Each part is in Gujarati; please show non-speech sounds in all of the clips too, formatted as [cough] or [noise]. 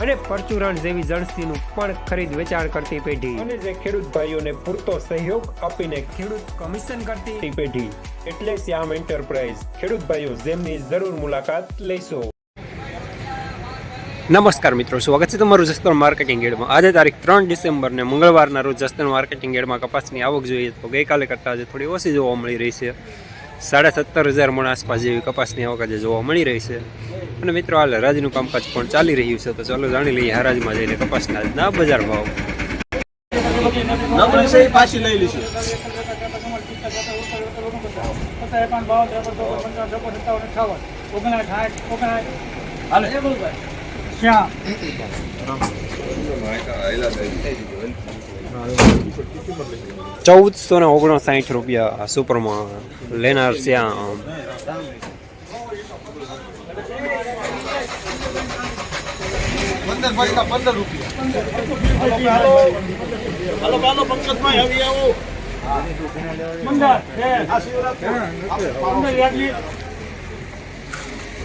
અને પરચુરણ જેવી જણસીનું પણ ખરીદ વેચાણ કરતી પેઢી. અને જે ખેડૂત ભાઈઓને પૂરતો સહયોગ આપીને ખેડૂત કમિશન કરતી પેઢી. એટલે શ્યામ એન્ટરપ્રાઇઝ ખેડૂત ભાઈઓ જેમની જરૂર મુલાકાત લેશો. નમસ્કાર મિત્રો સ્વાગત છે તમારું જસદણ માર્કેટિંગ એડમાં આજે તારીખ ત્રણ ડિસેમ્બર ને મંગળવારના રોજ જસદણ માર્કેટિંગ એડમાં કપાસની આવક જોઈએ તો ગઈકાલે કરતાં આજે થોડી ઓછી જોવા મળી રહી છે. સાડા સત્તર હજાર મણ આસપાસ જેવી કપાસની આવક આજે જોવા મળી રહી છે. અને મિત્રો હાલ રાજનું કામકાજ પણ ચાલી રહ્યું છે તો ચાલો જાણી લઈએ હરાજમાં જઈને કપાસના ના બજાર ભાવ. પાછી લઈ લઈશું. ચૌદસો ને ઓગણસાઠ રૂપિયા સુપરમાં લેનાર શ્યામ પંદર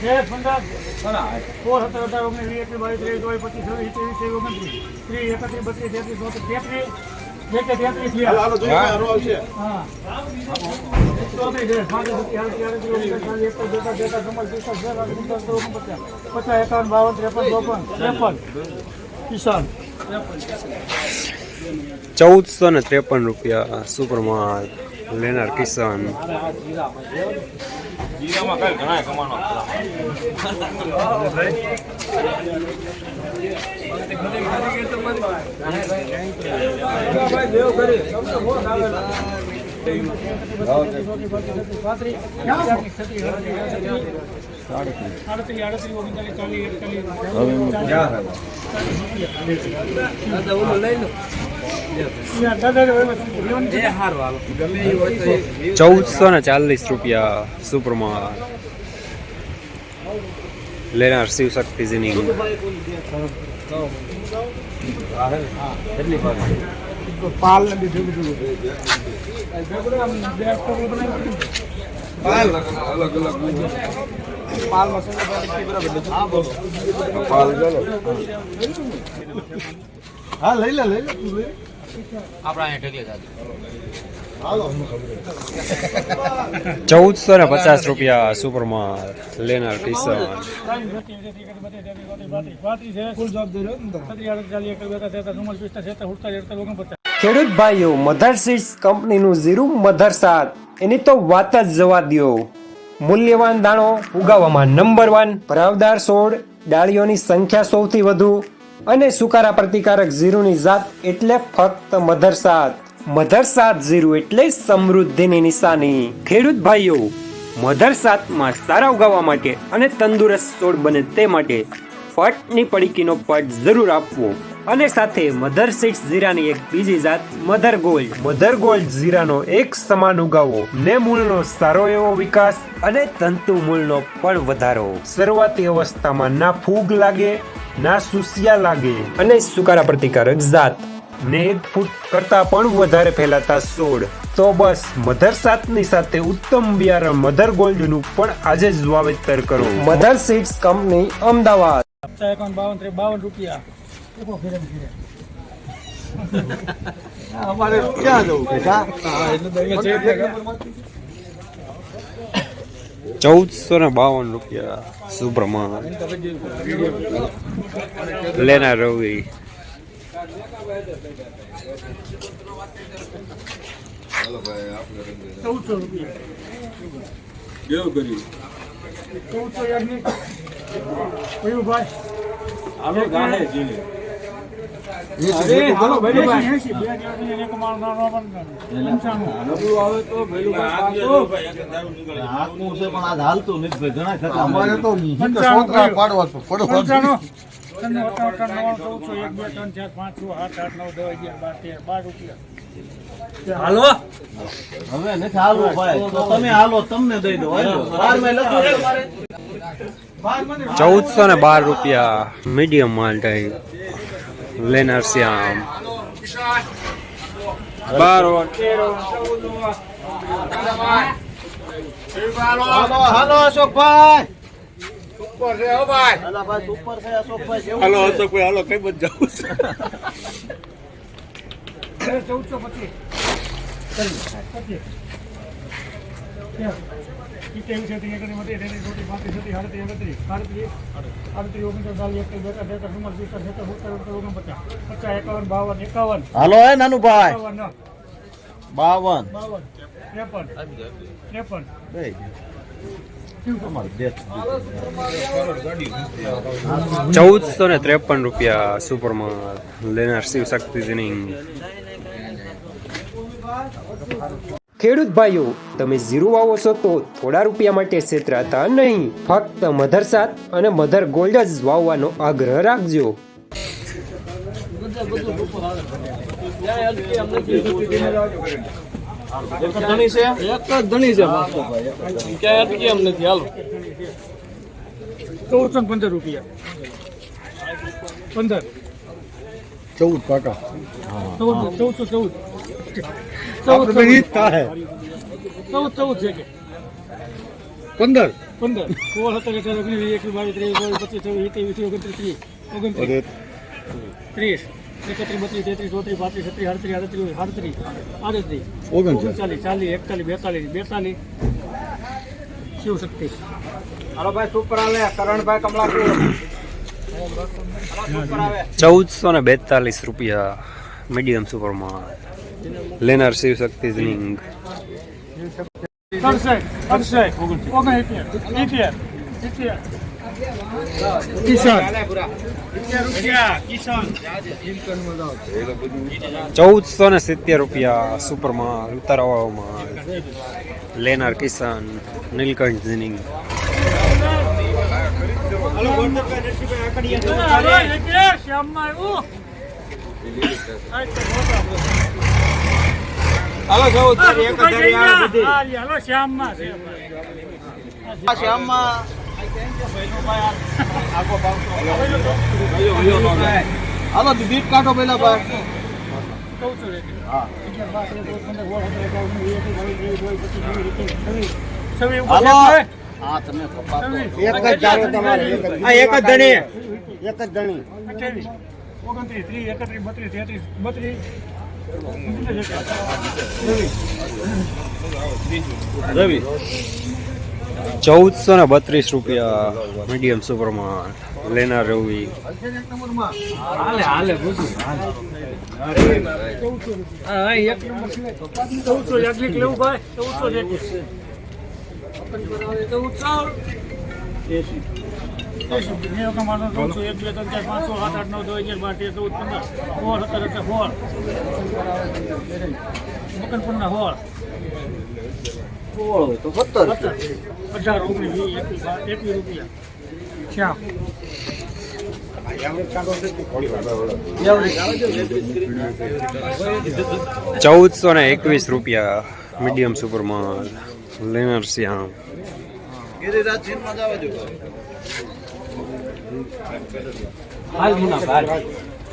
પૈસા પંદર રૂપિયા હાલો હાલો પંકજભાઈ આવી આવો આ શિવરાત્રી હાલો હાલો જોઈએ કઈ હરવા આવશે. પચાસ એકાવન બાવન ત્રેપન ચોપન ત્રેપન. કિસાન. ચૌદસો ને ત્રેપન રૂપિયા સુપરમાં લેનાર કિસાન જીરામાં લઈ ઘણા ચૌદસો ને ચાલીસ રૂપિયા સુપરમાં લેનાર શિવ શક્તિજીની પાલ હા, લઈ લે લઈ લે, તું લઈ. ચૌદસો ને પચાસ રૂપિયા સુપરમાં લેનાર કિસાન ખેડૂત ભાઈઓ, મધર કંપનીનું ઝીરું મધર સાત. એની તો વાત જ જવા દ્યો. મૂલ્યવાન દાણો ઉગાવવામાં નંબર વન ભરાવદાર છોડ, ડાળીઓની સંખ્યા સૌથી વધુ. અને સુકારા પ્રતિકારક ઝીરુની જાત એટલે ફક્ત મધર સાત મધર સાત ઝીરું એટલે સમૃદ્ધિની નિશાની. ખેડૂત ભાઈઓ, મધર સાતમાં સારા ઉગાવવા માટે અને તંદુરસ્ત છોડ બને તે માટે પટની પડીકીનો પટ જરૂર આપવો. અને સાથે મધર સીડ્સ જીરાની એક બીજી જાત, મધર ગોલ્ડ. મધર ગોલ્ડ જીરાનો એક સમાન ઉગાવો. ને મૂળનો સારો એવો વિકાસ અને તંતુ મૂળનો પણ વધારો. શરૂઆતી અવસ્થામાં ના ફૂગ લાગે ના સુસિયા લાગે. અને સુકારા પ્રતિકારક જાત ને એક ફૂટ કરતા પણ વધારે ફેલાતા છોડ તો બસ મધર સાતની સાથે ઉત્તમ બિયારણ મધર ગોલ્ડનું પણ આજે જ વાવેતર કરો. Mother seeds company Ahmedabad. બાવન રૂપિયા. [laughs] અમારે ક્યાં જવું ચૌદસો ને બાવન રૂપિયા સુપ્રમાણ. લેના રવિ. ચૌદસો રૂપિયા કેવું કર્યું ચૌદસો યારની કયું ભાઈ હાલો હવે નથી હાલવું ભાઈ. તો તમે હાલો તમને દઈ દો. ચૌદસો ને બાર રૂપિયા મીડિયમ માલ ટાઈપ Lenar Siam. Baron. હાલો હાલો અશોકભાઈ સુપર છે હો ભાઈ. હાલો ભાઈ સુપર છે અશોકભાઈ કેવું હાલો અશોકભાઈ હાલો કઈ બધ જાવ છે 1425 સિત્યાવીસ હતી એકત્રીસ બત્રીસ ચોત્રીસ પાંત્રીસ હતી સાડત્રીસ એકત્રીસ સાડત્રીસ આડત્રીસ ઓગણચાલીસ પચાસ એકાવન બાવન એકાવન. હાલો હે નાનું ભાઈ. બાવન. બાવન ત્રેપન ત્રેપન. ચૌદસો ને ત્રેપન રૂપિયા સુપરમાં લેનાર શિવ શક્તિજીની ખેડૂત ભાઈઓ તમે ઝીરો વાવો છો તો થોડા રૂપિયા માટે છેતરાતા નહીં. ફક્ત મધર સાત અને મધર ગોલ્ડ જ વાવવાનો આગ્રહ રાખજો. ચૌદસો પંદર રૂપિયા પંદર ચૌદ પાકા ચૌદ ચૌદસો ચૌદ. ચૌદ. ચૌદ ચૌદ છે કે. પંદર. પંદર. સોળ સત્તર અઢાર ઓગણીસ વીસ એકવીસ બાવીસ ત્રેવીસ ચોવીસ પચીસ છવ્વીસ સત્યાવીસ ઓગણત્રીસ ત્રીસ ઓગણત્રીસ. ત્રીસ. એકત્રીસ બત્રીસ તેત્રીસ ચોત્રીસ પાંત્રીસ છત્રીસ આડત્રીસ આડત્રીસ. આડત્રીસ આડત્રીસ ઓગણચાલીસ ચાલીસ એકતાલીસ બેતાલીસ બેતાલીસ. શિવશક્તિ હાલો ભાઈ સુપર આવે. કરણભાઈ કમલાપુર. ચૌદસો ને બેતાલીસ રૂપિયા મીડિયમ સુપર માલ લેનર શિવ શક્તિ જીનિંગ ચૌદસો ને સિત્તેર રૂપિયા સુપર માલ ઉતારવા માલ લેનર કિસાન નીલકંઠ જીનિંગ શ્યામમાં આવ્યું હાલો ચૌદ એક હાલો શ્યામમાં છે. આ શ્યામમાં હાલો દીપ કાઢો પેલા ભાઈ તેર, હા. તમે એક જ એક જ એક જ ધણી. એક જ ધણી ઓગણત્રીસ, ત્રીસ, એકત્રીસ, બત્રીસ, તેત્રીસ, બત્રીસ, રવિ. ચૌદસો ને બત્રીસ રૂપિયા મીડિયમ સુપરમાં લેનર રવિ. ચૌદસો. ચૌદસો. ચૌદસો એક આઠ નવ દસ અગિયાર બાર ચૌદ પંદર હોળ સત્તર સોળ મકનપુરના સોળ સોળ રૂપિયા શ્યામ ચૌદસો ને એકવીસ રૂપિયા મીડિયમ સુપર માલ. લેનર શ્યામ ગિરિરાજ સિંહમાં જવા દો.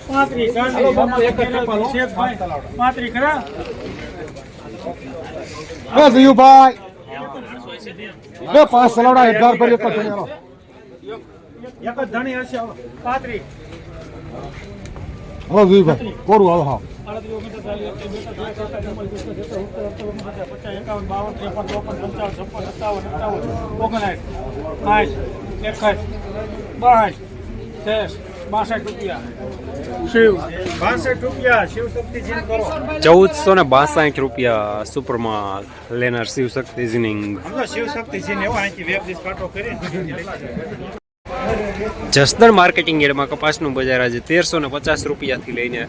પાંત્રીસ ચાલીસ શેખભાઈ પાંત્રીસ ખરા? બસ યુભાઈ બે પાંચ સલાડા અઢાર પર એક જ ધણી હાલો. એક જ ધણી હશે પાંત્રીસ હલો ભાઈ કોરું હાલો હા. આડત્રીસ ઓગણત્રીસ ચાલીસ એકત્રીસ બેતાલીસ ચોત્રીસ ચુમ્માલીસ પિસ્તાલીસ સત્તર સત્તર ઓગણપચાસ પચાસ એકાવન બાવન ત્રેપન ચોપન પંચાવન છપ્પન સત્તાવન અઠાવન ઓગણસાઠ સાઠ એકસઠ બાસઠ ત્રેસ બાસઠ રૂપિયા. શિવ. બાસઠ રૂપિયા. શિવ શક્તિ કરો. ચૌદસો ને બાસઠ રૂપિયા સુપર લેનાર લેનર શિવ શક્તિ જીનિંગ. શિવ શક્તિ એવો અહીંથી વેબ ડિસ્ક કાટો કરીને જસદણ માર્કેટિંગ એડમાં કપાસનું બજાર આજે તેરસો ને પચાસ રૂપિયાથી લઈને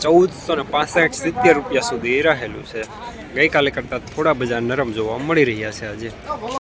ચૌદસો ને પાસઠ સિત્તેર રૂપિયા સુધી રહેલું છે. ગઈકાલે કરતાં થોડા બજાર નરમ જોવા મળી રહ્યા છે આજે.